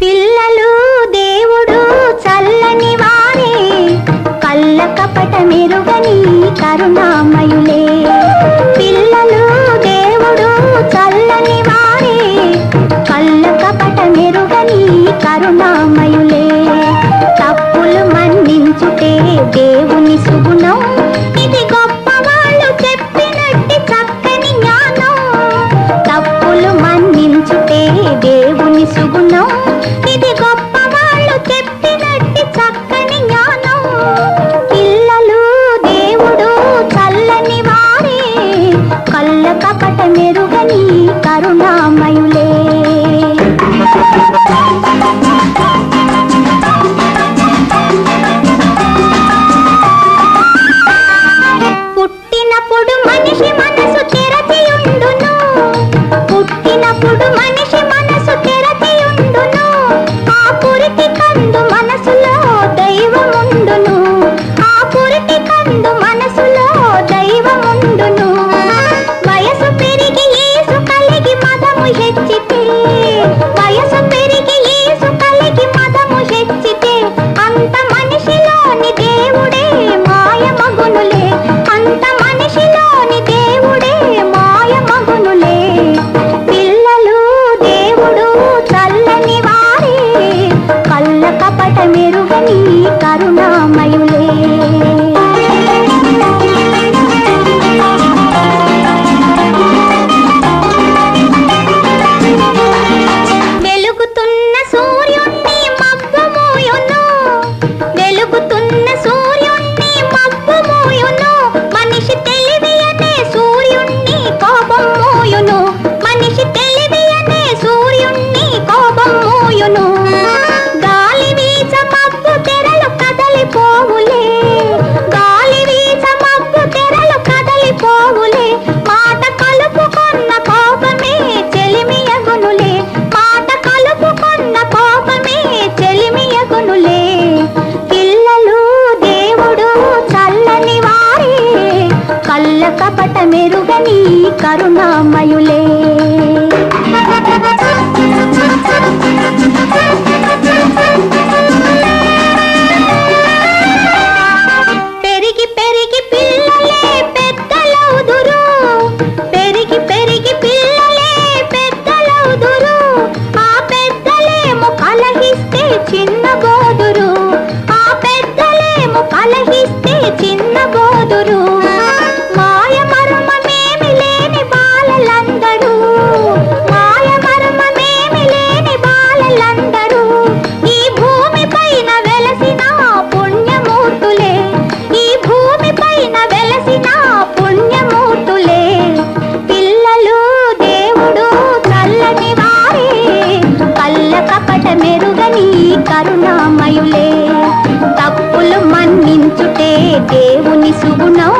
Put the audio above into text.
పిల్లలు దేవుడు చల్లని వారే. కళ్ళ కపట మెరుగు కళ్ళ కపట మెరుగని కరుణామయులే. మెరుగని కరుణామయులే. తప్పులు మన్నించుటే దేవుని సుగుణం.